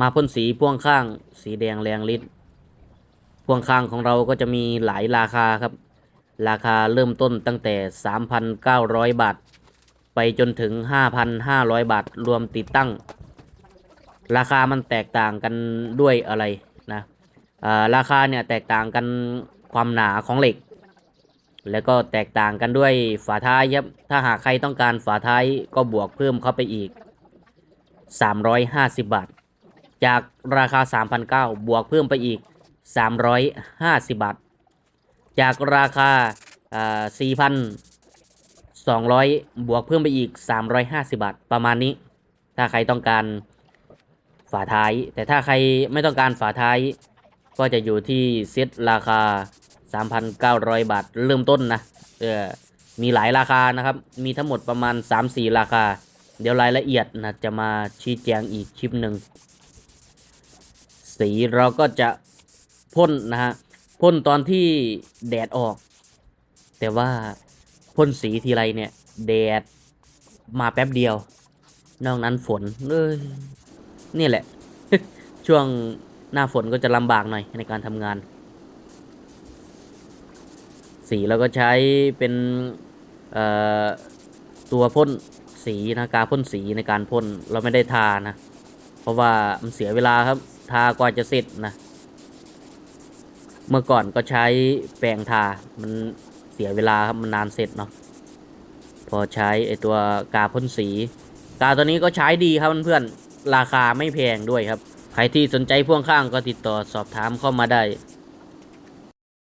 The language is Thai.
มาพ่นสีพ่วงข้างสีแดงแรงฤทธิ์พ่วงข้างของเราก็จะมีหลายราคาครับ ราคาเริ่มต้นตั้งแต่ 3,900 บาท ไปจนถึง 5,500 บาท รวมติดตั้ง ราคามันแตกต่างกันด้วยอะไรนะราคาเนี่ยแตกต่างกันความหนาของเหล็ก แล้วก็แตกต่างกันด้วยฝาท้ายครับ ถ้าหากใครต้องการฝาท้ายก็บวกเพิ่มเข้าไปอีก 350 บาท จากราคา 3,900 บวกเพิ่มไปอีก 350 บาท จากราคาอ่า4,200 บวกเพิ่มไปอีก 350 บาท ประมาณนี้ ถ้าใครต้องการฝาท้าย แต่ถ้าใครไม่ต้องการฝาท้าย ก็จะอยู่ที่เซตราคา 3,900 บาท เริ่มต้นนะเออมีหลายราคานะครับ มีทั้งหมดประมาณ 3-4 ราคา เดี๋ยวรายละเอียดนะจะมาชี้แจงอีกคลิปหนึ่ง สีเราก็จะพ่นนะฮะพ่นตอนที่แดดออก แต่ว่าพ่นสีทีไรเนี่ย แดดมาแป๊บเดียว นอกนั้นฝนเอ้ยนี่แหละ ช่วงหน้าฝนก็จะลำบากหน่อยในการทำงาน สีเราก็ใช้เป็นตัวพ่นสีนะกาพ่นสีในการพ่นเราไม่ได้ทานะ เพราะว่ามันเสียเวลาครับ ทากว่าจะเสร็จนะ เมื่อก่อนก็ใช้แปรงทา มันเสียเวลาครับมันนานเสร็จเนาะ พอใช้ไอตัวกาพ่นสี กาตัวนี้ก็ใช้ดีครับเพื่อนๆ ราคาไม่แพงด้วยครับ ใครที่สนใจพ่วงข้างก็ติดต่อสอบถามเข้ามาได้